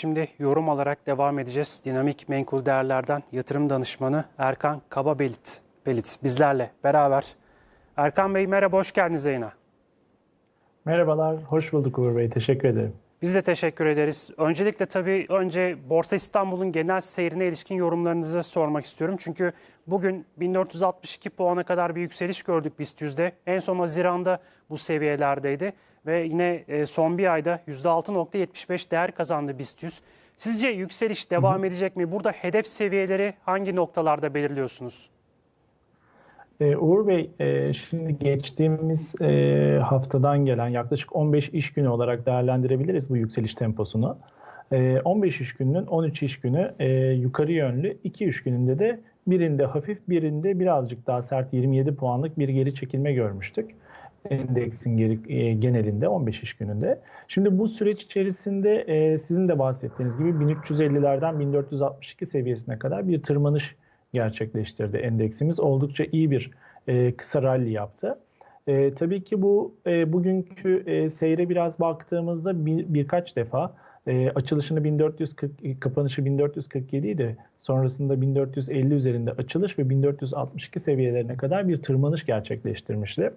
Şimdi yorum alarak devam edeceğiz. Dinamik menkul değerlerden yatırım danışmanı Erkan Kababelit Belit bizlerle beraber. Erkan Bey merhaba, hoş geldiniz yayına. Merhabalar, hoş bulduk Uğur Bey. Teşekkür ederim. Biz de teşekkür ederiz. Öncelikle tabii önce Borsa İstanbul'un genel seyrine ilişkin yorumlarınızı sormak istiyorum. Çünkü bugün 1462 puana kadar bir yükseliş gördük BIST yüzde. En son Haziran'da bu seviyelerdeydi. Ve yine e, son bir ayda %6.75 değer kazandı BIST 100. Sizce yükseliş devam edecek mi? Burada hedef seviyeleri hangi noktalarda belirliyorsunuz? Ee, Uğur Bey, e, şimdi geçtiğimiz e, haftadan gelen yaklaşık 15 iş günü olarak değerlendirebiliriz bu yükseliş temposunu. E, 15 iş gününün 13 iş günü e, yukarı yönlü, 2 iş gününde de birinde hafif, birinde birazcık daha sert 27 puanlık bir geri çekilme görmüştük. Endeksin geri, e, genelinde 15 iş gününde. Şimdi bu süreç içerisinde e, sizin de bahsettiğiniz gibi 1350'lerden 1462 seviyesine kadar bir tırmanış gerçekleştirdi endeksimiz. Oldukça iyi bir e, kısa rally yaptı. E, tabii ki bu e, bugünkü e, seyre biraz baktığımızda bir, birkaç defa e, açılışını 1440, kapanışı 1447 idi. Sonrasında 1450 üzerinde açılış ve 1462 seviyelerine kadar bir tırmanış gerçekleştirmişti.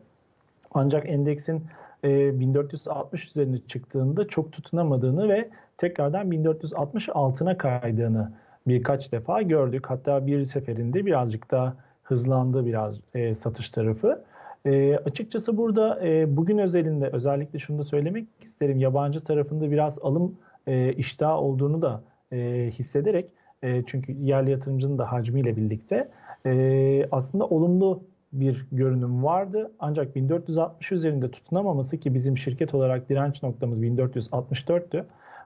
Ancak endeksin e, 1460 üzerine çıktığında çok tutunamadığını ve tekrardan 1460 altına kaydığını birkaç defa gördük. Hatta bir seferinde birazcık daha hızlandı biraz e, satış tarafı. E, açıkçası burada e, bugün özelinde özellikle şunu da söylemek isterim. Yabancı tarafında biraz alım e, iştahı olduğunu da e, hissederek e, çünkü yerli yatırımcının da hacmiyle birlikte e, aslında olumlu bir görünüm vardı. Ancak 1460 üzerinde tutunamaması ki bizim şirket olarak direnç noktamız 1464'tü.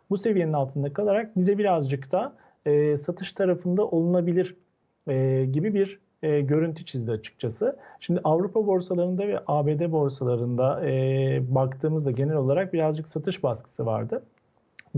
Bu seviyenin altında kalarak bize birazcık da e, satış tarafında olunabilir e, gibi bir e, görüntü çizdi açıkçası. Şimdi Avrupa borsalarında ve ABD borsalarında e, baktığımızda genel olarak birazcık satış baskısı vardı.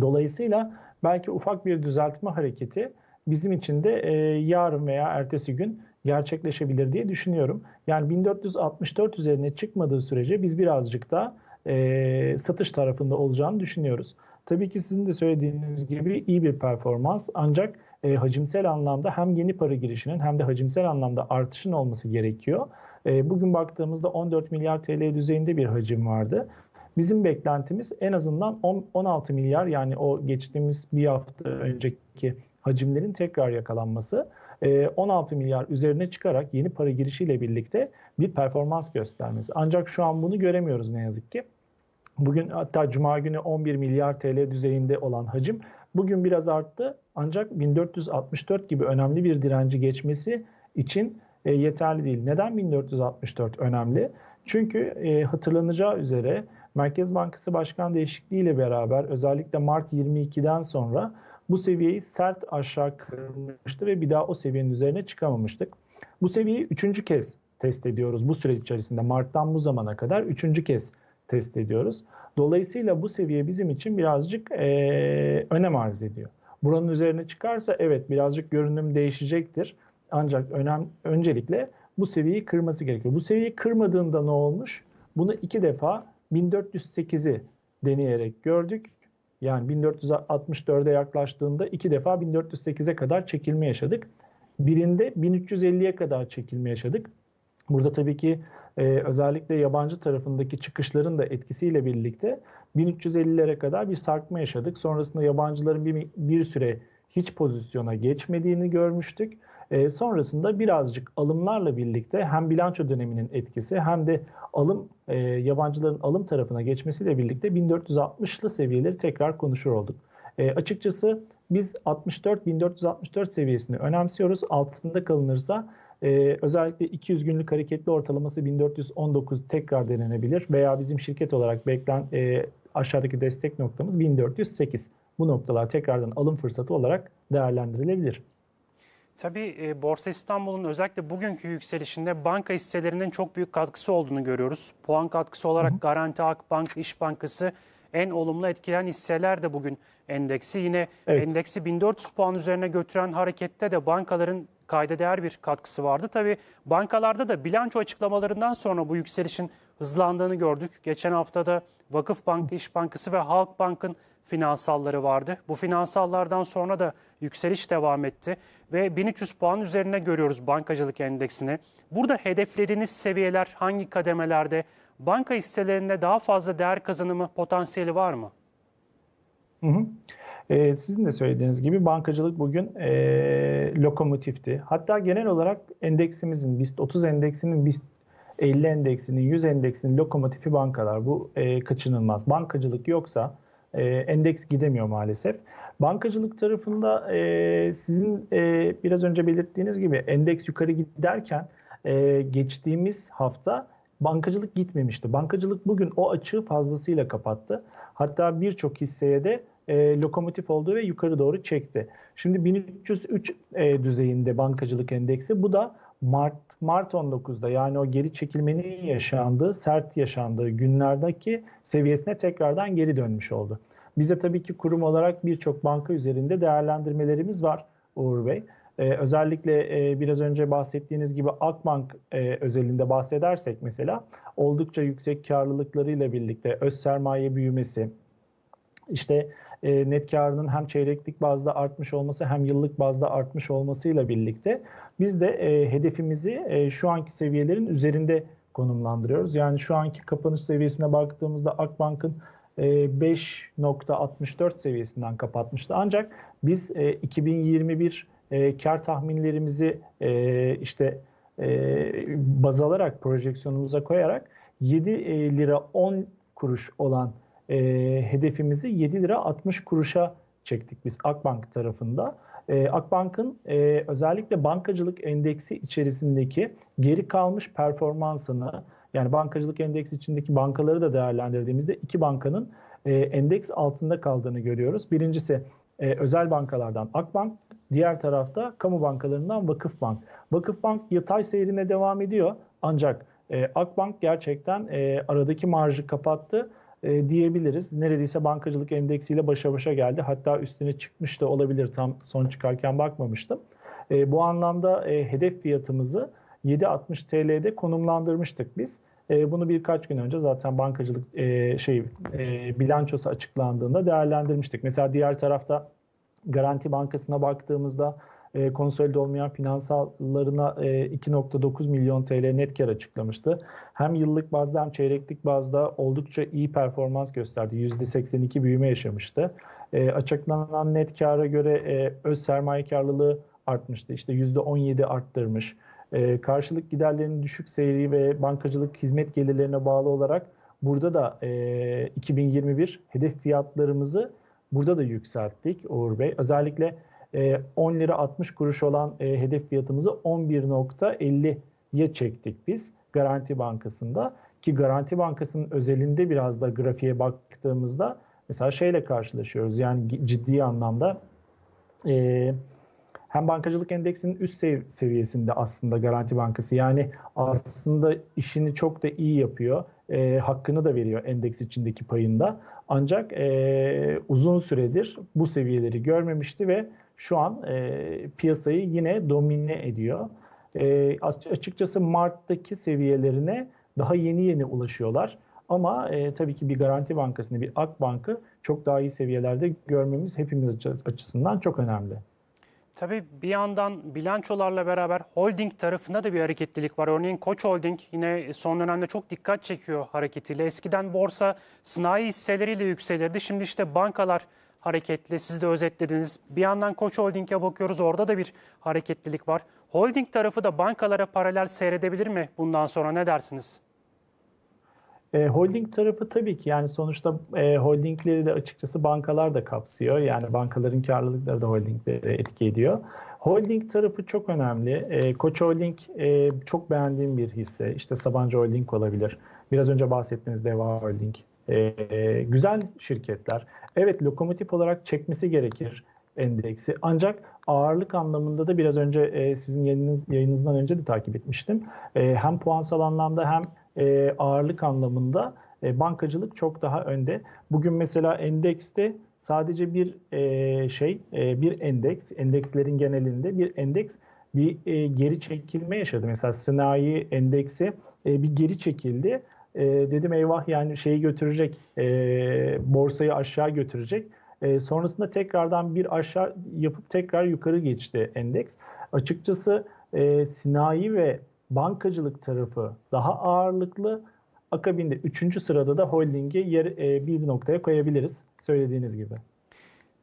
Dolayısıyla belki ufak bir düzeltme hareketi bizim için de e, yarın veya ertesi gün gerçekleşebilir diye düşünüyorum. Yani 1464 üzerine çıkmadığı sürece biz birazcık da e, satış tarafında olacağını düşünüyoruz. Tabii ki sizin de söylediğiniz gibi iyi bir performans ancak e, hacimsel anlamda hem yeni para girişinin hem de hacimsel anlamda artışın olması gerekiyor. E, bugün baktığımızda 14 milyar TL düzeyinde bir hacim vardı. Bizim beklentimiz en azından 10, 16 milyar yani o geçtiğimiz bir hafta önceki hacimlerin tekrar yakalanması. 16 milyar üzerine çıkarak yeni para girişiyle birlikte bir performans göstermesi. Ancak şu an bunu göremiyoruz ne yazık ki. Bugün hatta Cuma günü 11 milyar TL düzeyinde olan hacim bugün biraz arttı. Ancak 1464 gibi önemli bir direnci geçmesi için e, yeterli değil. Neden 1464 önemli? Çünkü e, hatırlanacağı üzere Merkez Bankası Başkan değişikliği ile beraber özellikle Mart 22'den sonra bu seviyeyi sert aşağı kırmıştı ve bir daha o seviyenin üzerine çıkamamıştık. Bu seviyeyi üçüncü kez test ediyoruz bu süreç içerisinde. Mart'tan bu zamana kadar üçüncü kez test ediyoruz. Dolayısıyla bu seviye bizim için birazcık e, önem arz ediyor. Buranın üzerine çıkarsa evet birazcık görünüm değişecektir. Ancak önem öncelikle bu seviyeyi kırması gerekiyor. Bu seviyeyi kırmadığında ne olmuş? Bunu iki defa 1408'i deneyerek gördük. Yani 1464'e yaklaştığında iki defa 1408'e kadar çekilme yaşadık. Birinde 1350'ye kadar çekilme yaşadık. Burada tabii ki e, özellikle yabancı tarafındaki çıkışların da etkisiyle birlikte 1350'lere kadar bir sarkma yaşadık. Sonrasında yabancıların bir, bir süre hiç pozisyona geçmediğini görmüştük. E, sonrasında birazcık alımlarla birlikte hem bilanço döneminin etkisi hem de alım e, yabancıların alım tarafına geçmesiyle birlikte 1460'lı seviyeleri tekrar konuşur olduk. E, açıkçası biz 64 1464 seviyesini önemsiyoruz. Altında kalınırsa ee, özellikle 200 günlük hareketli ortalaması 1419 tekrar denenebilir veya bizim şirket olarak beklen e, aşağıdaki destek noktamız 1408. Bu noktalar tekrardan alım fırsatı olarak değerlendirilebilir. Tabii e, Borsa İstanbul'un özellikle bugünkü yükselişinde banka hisselerinin çok büyük katkısı olduğunu görüyoruz. Puan katkısı olarak hı. Garanti Akbank, İş Bankası en olumlu etkileyen hisseler de bugün endeksi. Yine evet. endeksi 1400 puan üzerine götüren harekette de bankaların kayda değer bir katkısı vardı. Tabii bankalarda da bilanço açıklamalarından sonra bu yükselişin hızlandığını gördük. Geçen haftada Vakıfbank, İş Bankası ve Halkbank'ın finansalları vardı. Bu finansallardan sonra da yükseliş devam etti ve 1300 puan üzerine görüyoruz bankacılık endeksini. Burada hedeflediğiniz seviyeler hangi kademelerde? Banka hisselerinde daha fazla değer kazanımı potansiyeli var mı? Hı hı. Ee, sizin de söylediğiniz gibi bankacılık bugün e, lokomotifti. Hatta genel olarak endeksimizin, BIST 30 endeksinin, BIST 50 endeksinin, 100 endeksinin lokomotifi bankalar. Bu e, kaçınılmaz. Bankacılık yoksa e, endeks gidemiyor maalesef. Bankacılık tarafında e, sizin e, biraz önce belirttiğiniz gibi endeks yukarı giderken e, geçtiğimiz hafta bankacılık gitmemişti. Bankacılık bugün o açığı fazlasıyla kapattı. Hatta birçok hisseye de e, lokomotif oldu ve yukarı doğru çekti. Şimdi 1303 e, düzeyinde bankacılık endeksi. Bu da Mart Mart 19'da yani o geri çekilmenin yaşandığı, sert yaşandığı günlerdeki seviyesine tekrardan geri dönmüş oldu. Bize tabii ki kurum olarak birçok banka üzerinde değerlendirmelerimiz var Uğur Bey. Ee, özellikle e, biraz önce bahsettiğiniz gibi Akbank e, özelinde bahsedersek mesela oldukça yüksek karlılıklarıyla birlikte öz sermaye büyümesi, işte e, net karının hem çeyreklik bazda artmış olması hem yıllık bazda artmış olmasıyla birlikte biz de e, hedefimizi e, şu anki seviyelerin üzerinde konumlandırıyoruz. Yani şu anki kapanış seviyesine baktığımızda Akbank'ın 5.64 seviyesinden kapatmıştı. Ancak biz 2021 kar tahminlerimizi işte baz alarak projeksiyonumuza koyarak 7 lira 10 kuruş olan hedefimizi 7 lira 60 kuruşa çektik biz Akbank tarafında. Akbank'ın özellikle bankacılık endeksi içerisindeki geri kalmış performansını yani bankacılık endeksi içindeki bankaları da değerlendirdiğimizde iki bankanın e, endeks altında kaldığını görüyoruz. Birincisi e, özel bankalardan Akbank, diğer tarafta kamu bankalarından Vakıfbank. Vakıfbank yatay seyrine devam ediyor ancak e, Akbank gerçekten e, aradaki marjı kapattı e, diyebiliriz. Neredeyse bankacılık endeksiyle başa başa geldi. Hatta üstüne çıkmış da olabilir tam son çıkarken bakmamıştım. E, bu anlamda e, hedef fiyatımızı 7.60 TL'de konumlandırmıştık biz. E, bunu birkaç gün önce zaten bankacılık e, şey e, bilançosu açıklandığında değerlendirmiştik. Mesela diğer tarafta Garanti Bankası'na baktığımızda e, konsolide olmayan finansallarına e, 2.9 milyon TL net kar açıklamıştı. Hem yıllık bazda hem çeyreklik bazda oldukça iyi performans gösterdi. %82 büyüme yaşamıştı. E, açıklanan net kara göre e, öz sermaye karlılığı artmıştı. İşte %17 arttırmış. E, karşılık giderlerinin düşük seyri ve bankacılık hizmet gelirlerine bağlı olarak burada da e, 2021 hedef fiyatlarımızı burada da yükselttik Uğur Bey. Özellikle e, 10 lira 60 kuruş olan e, hedef fiyatımızı 11.50'ye çektik biz Garanti Bankası'nda. Ki Garanti Bankası'nın özelinde biraz da grafiğe baktığımızda mesela şeyle karşılaşıyoruz. Yani ciddi anlamda e, hem bankacılık endeksinin üst sev seviyesinde aslında Garanti Bankası. Yani aslında işini çok da iyi yapıyor. E, hakkını da veriyor endeks içindeki payında. Ancak e, uzun süredir bu seviyeleri görmemişti ve şu an e, piyasayı yine domine ediyor. E, açıkçası Mart'taki seviyelerine daha yeni yeni ulaşıyorlar. Ama e, tabii ki bir Garanti Bankası'nı, bir Akbank'ı çok daha iyi seviyelerde görmemiz hepimiz açısından çok önemli. Tabii bir yandan bilançolarla beraber holding tarafında da bir hareketlilik var. Örneğin Koç Holding yine son dönemde çok dikkat çekiyor hareketiyle. Eskiden borsa sanayi hisseleriyle yükselirdi. Şimdi işte bankalar hareketli. Siz de özetlediniz. Bir yandan Koç Holding'e bakıyoruz. Orada da bir hareketlilik var. Holding tarafı da bankalara paralel seyredebilir mi bundan sonra? Ne dersiniz? E, holding tarafı tabii ki yani sonuçta e, holdingleri de açıkçası bankalar da kapsıyor. Yani bankaların karlılıkları da holdingleri etki ediyor. Holding tarafı çok önemli. E, Koç Holding e, çok beğendiğim bir hisse. İşte Sabancı Holding olabilir. Biraz önce bahsettiğiniz Deva Holding. E, güzel şirketler. Evet lokomotif olarak çekmesi gerekir endeksi. Ancak ağırlık anlamında da biraz önce e, sizin yayınınız, yayınınızdan önce de takip etmiştim. E, hem puansal anlamda hem e, ağırlık anlamında e, bankacılık çok daha önde. Bugün mesela endekste sadece bir e, şey, e, bir endeks, endekslerin genelinde bir endeks bir e, geri çekilme yaşadı. Mesela sanayi endeksi e, bir geri çekildi. E, dedim eyvah yani şeyi götürecek, e, borsayı aşağı götürecek. E, sonrasında tekrardan bir aşağı yapıp tekrar yukarı geçti endeks. Açıkçası e, sinayi ve bankacılık tarafı daha ağırlıklı. Akabinde 3. sırada da holdingi yer, e, bir noktaya koyabiliriz söylediğiniz gibi.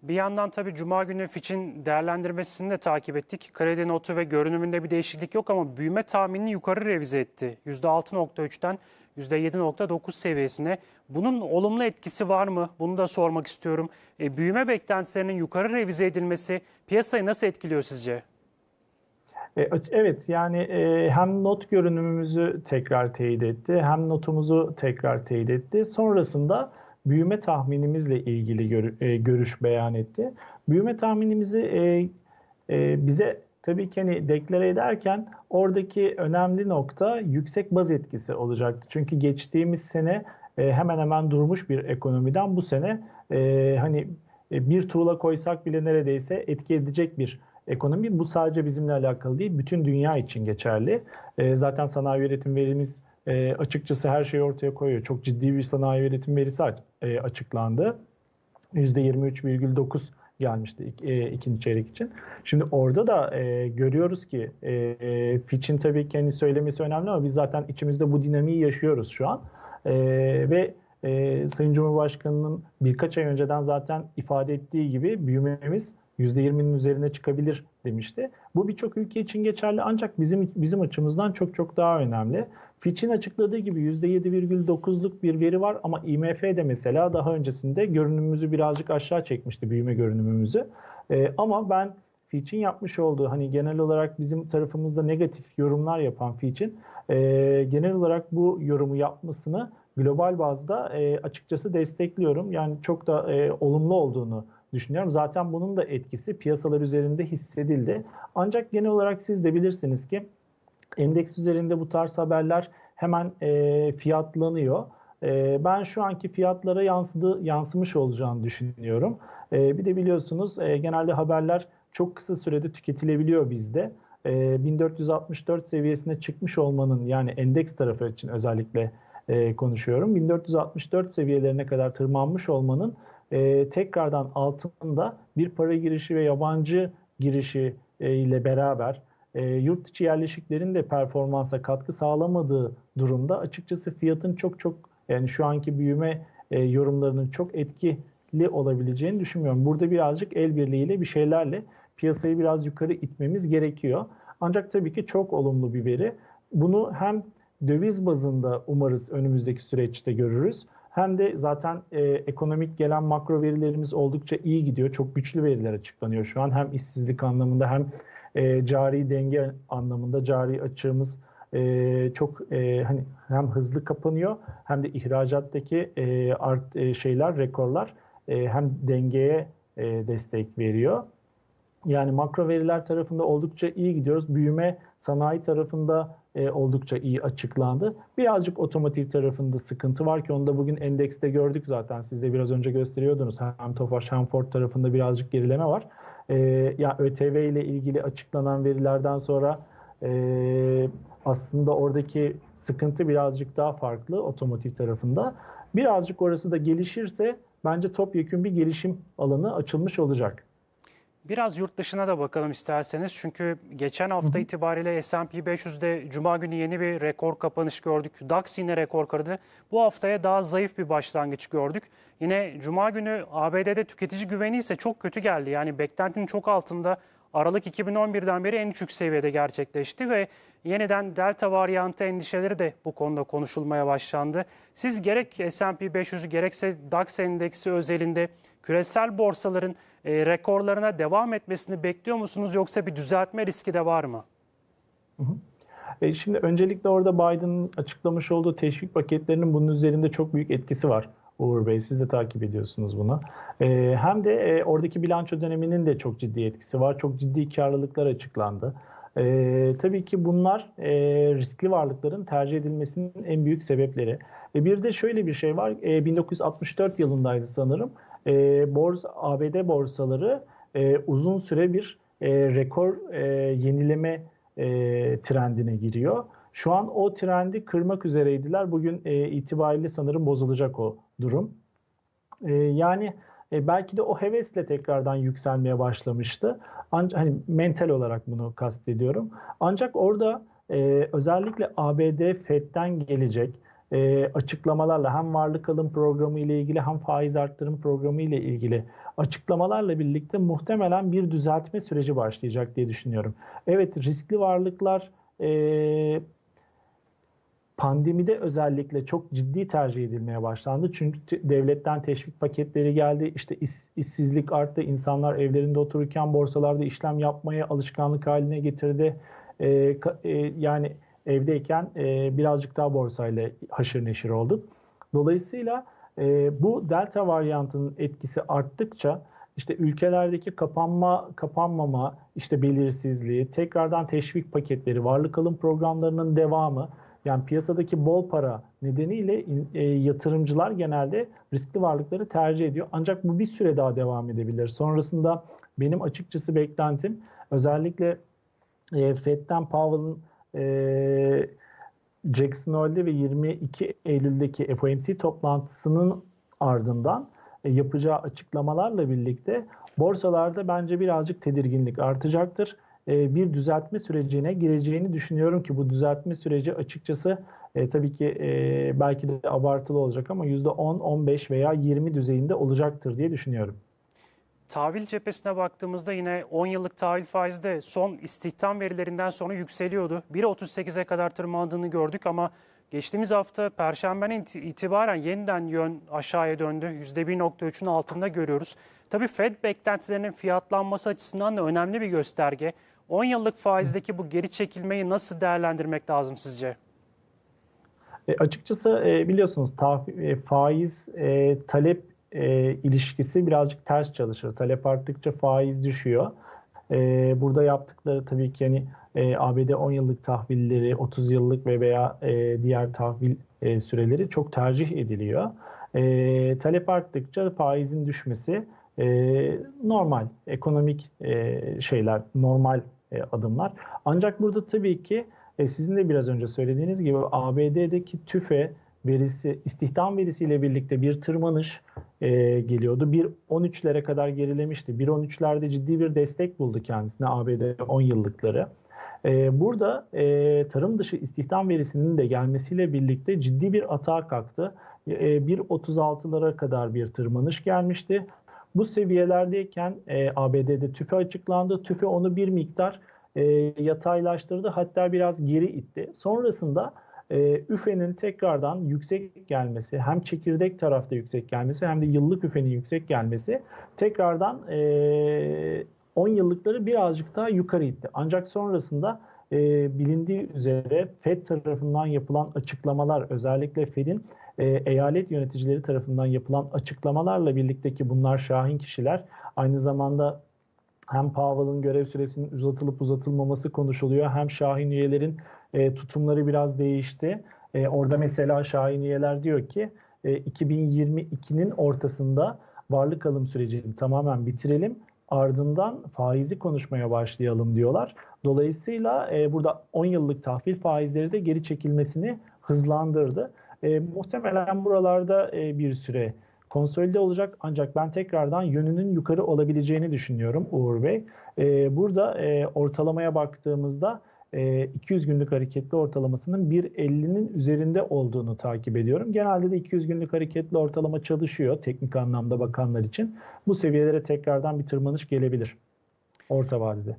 Bir yandan tabii Cuma günü Fitch'in değerlendirmesini de takip ettik. Kredi notu ve görünümünde bir değişiklik yok ama büyüme tahminini yukarı revize etti. %6.3'ten %7.9 seviyesine. Bunun olumlu etkisi var mı? Bunu da sormak istiyorum. E, büyüme beklentilerinin yukarı revize edilmesi piyasayı nasıl etkiliyor sizce? E, Evet yani e, hem not görünümümüzü tekrar teyit etti hem notumuzu tekrar teyit etti. Sonrasında büyüme tahminimizle ilgili e, görüş beyan etti. Büyüme tahminimizi bize tabii ki hani deklare ederken oradaki önemli nokta yüksek baz etkisi olacaktı. Çünkü geçtiğimiz sene e, hemen hemen durmuş bir ekonomiden bu sene e, hani e, bir tuğla koysak bile neredeyse etki edecek bir ekonomi. Bu sadece bizimle alakalı değil, bütün dünya için geçerli. E, zaten sanayi üretim verimiz e, açıkçası her şeyi ortaya koyuyor. Çok ciddi bir sanayi üretim verisi e, açıklandı. %23,9 gelmişti ik- e, ikinci çeyrek için. Şimdi orada da e, görüyoruz ki e, e, Fitch'in tabii kendi söylemesi önemli ama biz zaten içimizde bu dinamiği yaşıyoruz şu an. E, ve e, Sayın Cumhurbaşkanı'nın birkaç ay önceden zaten ifade ettiği gibi büyümemiz %20'nin üzerine çıkabilir demişti. Bu birçok ülke için geçerli ancak bizim bizim açımızdan çok çok daha önemli. Fitch'in açıkladığı gibi %7,9'luk bir veri var ama IMF de mesela daha öncesinde görünümümüzü birazcık aşağı çekmişti büyüme görünümümüzü. Ee, ama ben Fitch'in yapmış olduğu hani genel olarak bizim tarafımızda negatif yorumlar yapan Fitch'in e, genel olarak bu yorumu yapmasını global bazda e, açıkçası destekliyorum. Yani çok da e, olumlu olduğunu düşünüyorum. Zaten bunun da etkisi piyasalar üzerinde hissedildi. Ancak genel olarak siz de bilirsiniz ki endeks üzerinde bu tarz haberler hemen e, fiyatlanıyor. E, ben şu anki fiyatlara yansıdı, yansımış olacağını düşünüyorum. E, bir de biliyorsunuz e, genelde haberler çok kısa sürede tüketilebiliyor bizde. E, 1464 seviyesine çıkmış olmanın yani endeks tarafı için özellikle e, konuşuyorum. 1464 seviyelerine kadar tırmanmış olmanın e, tekrardan altında bir para girişi ve yabancı girişi e, ile beraber e, yurt içi yerleşiklerin de performansa katkı sağlamadığı durumda açıkçası fiyatın çok çok yani şu anki büyüme e, yorumlarının çok etkili olabileceğini düşünmüyorum. Burada birazcık el birliğiyle bir şeylerle piyasayı biraz yukarı itmemiz gerekiyor. Ancak tabii ki çok olumlu bir veri. Bunu hem döviz bazında umarız önümüzdeki süreçte görürüz. Hem de zaten e, ekonomik gelen makro verilerimiz oldukça iyi gidiyor. Çok güçlü veriler açıklanıyor şu an. Hem işsizlik anlamında hem e, cari denge anlamında cari açığımız e, çok e, hani hem hızlı kapanıyor hem de ihracattaki e, art e, şeyler rekorlar e, hem dengeye e, destek veriyor. Yani makro veriler tarafında oldukça iyi gidiyoruz. Büyüme sanayi tarafında e, oldukça iyi açıklandı. Birazcık otomotiv tarafında sıkıntı var ki onu da bugün endekste gördük zaten. Siz de biraz önce gösteriyordunuz. Hem Tofaş hem Ford tarafında birazcık gerileme var. E, ya ÖTV ile ilgili açıklanan verilerden sonra e, aslında oradaki sıkıntı birazcık daha farklı otomotiv tarafında. Birazcık orası da gelişirse bence topyekun bir gelişim alanı açılmış olacak. Biraz yurt dışına da bakalım isterseniz. Çünkü geçen hafta itibariyle S&P 500'de Cuma günü yeni bir rekor kapanış gördük. DAX yine rekor kırdı. Bu haftaya daha zayıf bir başlangıç gördük. Yine Cuma günü ABD'de tüketici güveni ise çok kötü geldi. Yani beklentinin çok altında Aralık 2011'den beri en düşük seviyede gerçekleşti ve yeniden delta varyantı endişeleri de bu konuda konuşulmaya başlandı. Siz gerek S&P 500 gerekse DAX endeksi özelinde küresel borsaların e, rekorlarına devam etmesini bekliyor musunuz yoksa bir düzeltme riski de var mı? E, şimdi öncelikle orada Biden'ın açıklamış olduğu teşvik paketlerinin bunun üzerinde çok büyük etkisi var. Uğur Bey siz de takip ediyorsunuz bunu. E, hem de e, oradaki bilanço döneminin de çok ciddi etkisi var. Çok ciddi karlılıklar açıklandı. E, tabii ki bunlar e, riskli varlıkların tercih edilmesinin en büyük sebepleri. E, bir de şöyle bir şey var. E, 1964 yılındaydı sanırım. E, borsa, ABD borsaları e, uzun süre bir e, rekor e, yenileme e, trendine giriyor. Şu an o trendi kırmak üzereydiler. Bugün e, itibariyle sanırım bozulacak o durum. E, yani e, belki de o hevesle tekrardan yükselmeye başlamıştı. Ancak hani mental olarak bunu kastediyorum. Ancak orada e, özellikle ABD Fed'den gelecek e, açıklamalarla hem varlık alım programı ile ilgili hem faiz arttırım programı ile ilgili açıklamalarla birlikte muhtemelen bir düzeltme süreci başlayacak diye düşünüyorum. Evet riskli varlıklar e, pandemide özellikle çok ciddi tercih edilmeye başlandı. Çünkü devletten teşvik paketleri geldi. İşte iş, işsizlik arttı. İnsanlar evlerinde otururken borsalarda işlem yapmaya alışkanlık haline getirdi. E, e, yani evdeyken e, birazcık daha borsayla haşır neşir olduk. Dolayısıyla e, bu delta varyantının etkisi arttıkça işte ülkelerdeki kapanma, kapanmama, işte belirsizliği, tekrardan teşvik paketleri, varlık alım programlarının devamı, yani piyasadaki bol para nedeniyle e, yatırımcılar genelde riskli varlıkları tercih ediyor. Ancak bu bir süre daha devam edebilir. Sonrasında benim açıkçası beklentim özellikle e, Fed'den Powell'ın e, Jackson Hole'de ve 22 Eylül'deki FOMC toplantısının ardından e, yapacağı açıklamalarla birlikte borsalarda bence birazcık tedirginlik artacaktır. E, bir düzeltme sürecine gireceğini düşünüyorum ki bu düzeltme süreci açıkçası e, tabii ki belki de abartılı olacak ama %10, 15 veya 20 düzeyinde olacaktır diye düşünüyorum. Tahvil cephesine baktığımızda yine 10 yıllık tahvil faizi de son istihdam verilerinden sonra yükseliyordu. 1.38'e kadar tırmandığını gördük ama geçtiğimiz hafta Perşembe'nin itibaren yeniden yön aşağıya döndü. %1.3'ün altında görüyoruz. Tabii Fed beklentilerinin fiyatlanması açısından da önemli bir gösterge. 10 yıllık faizdeki bu geri çekilmeyi nasıl değerlendirmek lazım sizce? E, açıkçası e, biliyorsunuz tahvil, e, faiz e, talep e, ilişkisi birazcık ters çalışır. Talep arttıkça faiz düşüyor. E, burada yaptıkları tabii ki hani e, ABD 10 yıllık tahvilleri, 30 yıllık ve veya e, diğer tahvil e, süreleri çok tercih ediliyor. E, talep arttıkça faizin düşmesi e, normal, ekonomik e, şeyler, normal e, adımlar. Ancak burada tabii ki e, sizin de biraz önce söylediğiniz gibi ABD'deki tüfe verisi, istihdam verisiyle birlikte bir tırmanış e, geliyordu. 1.13'lere kadar gerilemişti. 1.13'lerde ciddi bir destek buldu kendisine ABD 10 yıllıkları. E, burada e, tarım dışı istihdam verisinin de gelmesiyle birlikte ciddi bir atağa kalktı. E, 1.36'lara kadar bir tırmanış gelmişti. Bu seviyelerdeyken e, ABD'de tüfe açıklandı. Tüfe onu bir miktar e, yataylaştırdı hatta biraz geri itti. Sonrasında e, üfenin tekrardan yüksek gelmesi hem çekirdek tarafta yüksek gelmesi hem de yıllık üfenin yüksek gelmesi tekrardan e, 10 yıllıkları birazcık daha yukarı itti. Ancak sonrasında e, bilindiği üzere FED tarafından yapılan açıklamalar özellikle FED'in e, eyalet yöneticileri tarafından yapılan açıklamalarla birlikte ki bunlar şahin kişiler aynı zamanda hem Powell'ın görev süresinin uzatılıp uzatılmaması konuşuluyor hem şahin üyelerin e, tutumları biraz değişti. E, orada mesela şahin üyeler diyor ki e, 2022'nin ortasında varlık alım sürecini tamamen bitirelim ardından faizi konuşmaya başlayalım diyorlar. Dolayısıyla e, burada 10 yıllık tahvil faizleri de geri çekilmesini hızlandırdı. E, muhtemelen buralarda e, bir süre konsolide olacak ancak ben tekrardan yönünün yukarı olabileceğini düşünüyorum Uğur Bey. E, burada e, ortalamaya baktığımızda 200 e, günlük hareketli ortalamasının 1.50'nin üzerinde olduğunu takip ediyorum. Genelde de 200 günlük hareketli ortalama çalışıyor teknik anlamda bakanlar için. Bu seviyelere tekrardan bir tırmanış gelebilir orta vadede.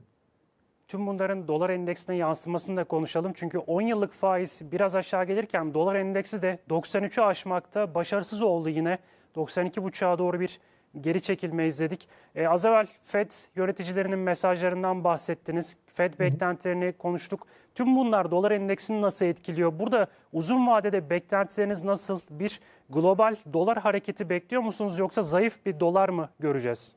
Tüm bunların dolar endeksine yansımasını da konuşalım. Çünkü 10 yıllık faiz biraz aşağı gelirken dolar endeksi de 93'ü aşmakta başarısız oldu yine. 92.5'a doğru bir geri çekilme izledik. E, az evvel FED yöneticilerinin mesajlarından bahsettiniz. FED beklentilerini konuştuk. Tüm bunlar dolar endeksini nasıl etkiliyor? Burada uzun vadede beklentileriniz nasıl? Bir global dolar hareketi bekliyor musunuz yoksa zayıf bir dolar mı göreceğiz?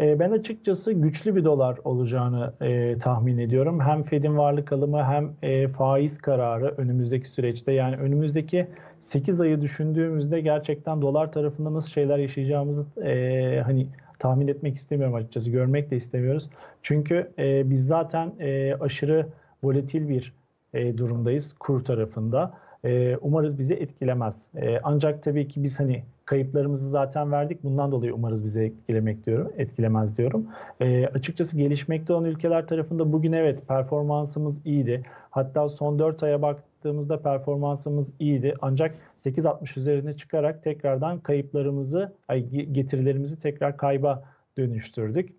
E, ben açıkçası güçlü bir dolar olacağını e, tahmin ediyorum. Hem Fed'in varlık alımı hem e, faiz kararı önümüzdeki süreçte yani önümüzdeki 8 ayı düşündüğümüzde gerçekten dolar tarafında nasıl şeyler yaşayacağımızı e, hani tahmin etmek istemiyorum açıkçası. Görmek de istemiyoruz. Çünkü e, biz zaten e, aşırı volatil bir e, durumdayız kur tarafında. E, umarız bizi etkilemez. E, ancak tabii ki biz hani kayıplarımızı zaten verdik. Bundan dolayı umarız bizi etkilemek diyorum, etkilemez diyorum. E, açıkçası gelişmekte olan ülkeler tarafında bugün evet performansımız iyiydi. Hatta son 4 aya baktığımızda performansımız iyiydi. Ancak 8.60 üzerine çıkarak tekrardan kayıplarımızı, ay, getirilerimizi tekrar kayba dönüştürdük.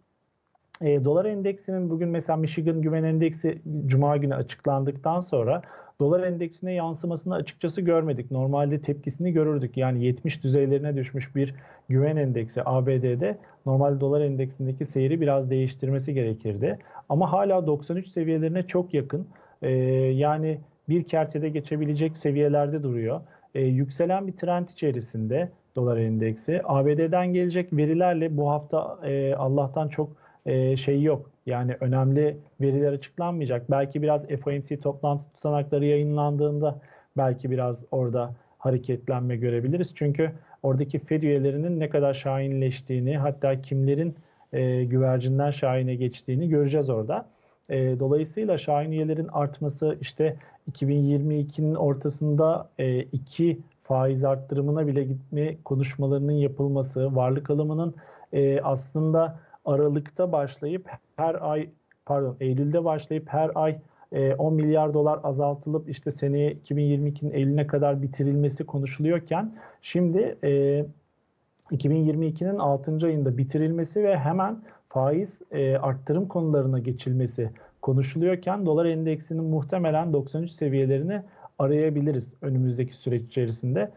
E, dolar endeksinin bugün mesela Michigan Güven Endeksi Cuma günü açıklandıktan sonra dolar endeksine yansımasını açıkçası görmedik. Normalde tepkisini görürdük. Yani 70 düzeylerine düşmüş bir güven endeksi ABD'de normalde dolar endeksindeki seyri biraz değiştirmesi gerekirdi. Ama hala 93 seviyelerine çok yakın. E, yani bir kertede geçebilecek seviyelerde duruyor. E, yükselen bir trend içerisinde dolar endeksi. ABD'den gelecek verilerle bu hafta e, Allah'tan çok şey yok. Yani önemli veriler açıklanmayacak. Belki biraz FOMC toplantı tutanakları yayınlandığında belki biraz orada hareketlenme görebiliriz. Çünkü oradaki Fed üyelerinin ne kadar şahinleştiğini hatta kimlerin e, güvercinden şahine geçtiğini göreceğiz orada. E, dolayısıyla şahin üyelerin artması işte 2022'nin ortasında e, iki faiz arttırımına bile gitme konuşmalarının yapılması, varlık alımının e, aslında Aralık'ta başlayıp her ay pardon Eylül'de başlayıp her ay 10 milyar dolar azaltılıp işte seneye 2022'nin Eylül'üne kadar bitirilmesi konuşuluyorken şimdi 2022'nin 6. ayında bitirilmesi ve hemen faiz arttırım konularına geçilmesi konuşuluyorken dolar endeksinin muhtemelen 93 seviyelerini arayabiliriz önümüzdeki süreç içerisinde.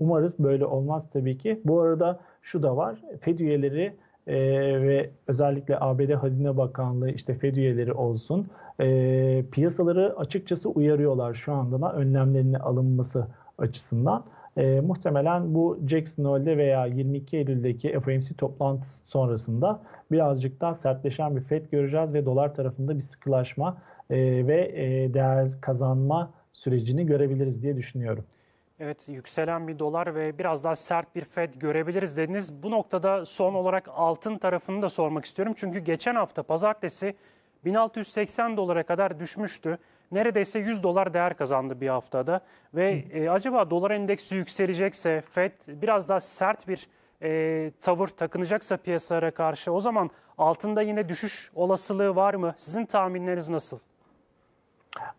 Umarız böyle olmaz tabii ki. Bu arada şu da var. Fed üyeleri e, ve özellikle ABD Hazine Bakanlığı işte Fed üyeleri olsun e, piyasaları açıkçası uyarıyorlar şu anda da önlemlerinin alınması açısından. E, muhtemelen bu Jackson Hole'de veya 22 Eylül'deki FOMC toplantısı sonrasında birazcık daha sertleşen bir FED göreceğiz ve dolar tarafında bir sıkılaşma e, ve e, değer kazanma sürecini görebiliriz diye düşünüyorum. Evet yükselen bir dolar ve biraz daha sert bir Fed görebiliriz dediniz. Bu noktada son olarak altın tarafını da sormak istiyorum. Çünkü geçen hafta pazartesi 1680 dolara kadar düşmüştü. Neredeyse 100 dolar değer kazandı bir haftada. Ve e, acaba dolar endeksi yükselecekse Fed biraz daha sert bir e, tavır takınacaksa piyasalara karşı o zaman altında yine düşüş olasılığı var mı? Sizin tahminleriniz nasıl?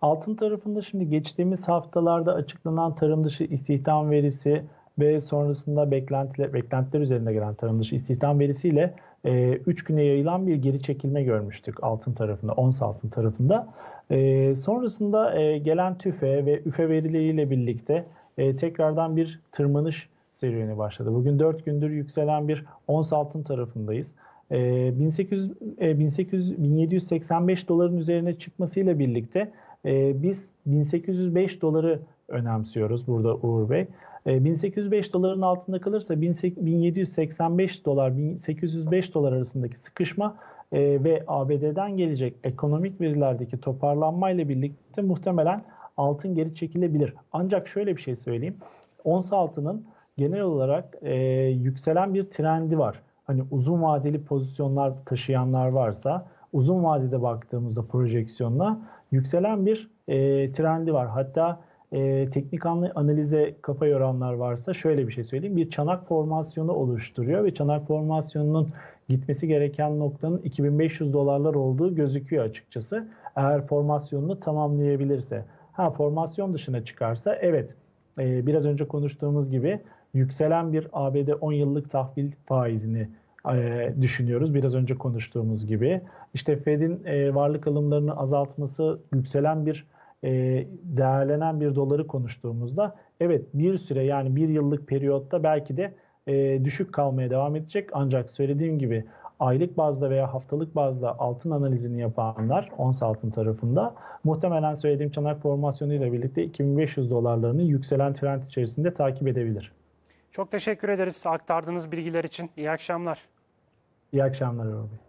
Altın tarafında şimdi geçtiğimiz haftalarda açıklanan tarım dışı istihdam verisi ve sonrasında beklentiler, beklentiler üzerinde gelen tarım dışı istihdam verisiyle 3 e, güne yayılan bir geri çekilme görmüştük altın tarafında, ons altın tarafında. E, sonrasında e, gelen tüfe ve üfe verileriyle birlikte e, tekrardan bir tırmanış serüveni başladı. Bugün 4 gündür yükselen bir ons altın tarafındayız. 1800, 1800 1785 doların üzerine çıkmasıyla birlikte e, biz 1805 doları önemsiyoruz burada Uğur Bey. 1805 doların altında kalırsa 1785 dolar 1805 dolar arasındaki sıkışma ve ABD'den gelecek ekonomik verilerdeki toparlanmayla birlikte muhtemelen altın geri çekilebilir. Ancak şöyle bir şey söyleyeyim. Ons altının genel olarak e, yükselen bir trendi var. Hani uzun vadeli pozisyonlar taşıyanlar varsa uzun vadede baktığımızda projeksiyonla yükselen bir e, trendi var. Hatta e, teknik analize kafa yoranlar varsa şöyle bir şey söyleyeyim. Bir çanak formasyonu oluşturuyor ve çanak formasyonunun gitmesi gereken noktanın 2500 dolarlar olduğu gözüküyor açıkçası. Eğer formasyonunu tamamlayabilirse. Ha formasyon dışına çıkarsa evet e, biraz önce konuştuğumuz gibi yükselen bir ABD 10 yıllık tahvil faizini e, düşünüyoruz. Biraz önce konuştuğumuz gibi. İşte Fed'in e, varlık alımlarını azaltması, yükselen bir e, değerlenen bir doları konuştuğumuzda evet bir süre yani bir yıllık periyotta belki de düşük kalmaya devam edecek. Ancak söylediğim gibi aylık bazda veya haftalık bazda altın analizini yapanlar ons altın tarafında muhtemelen söylediğim çanak formasyonuyla birlikte 2500 dolarlarını yükselen trend içerisinde takip edebilir. Çok teşekkür ederiz aktardığınız bilgiler için. İyi akşamlar. İyi akşamlar Erol Bey.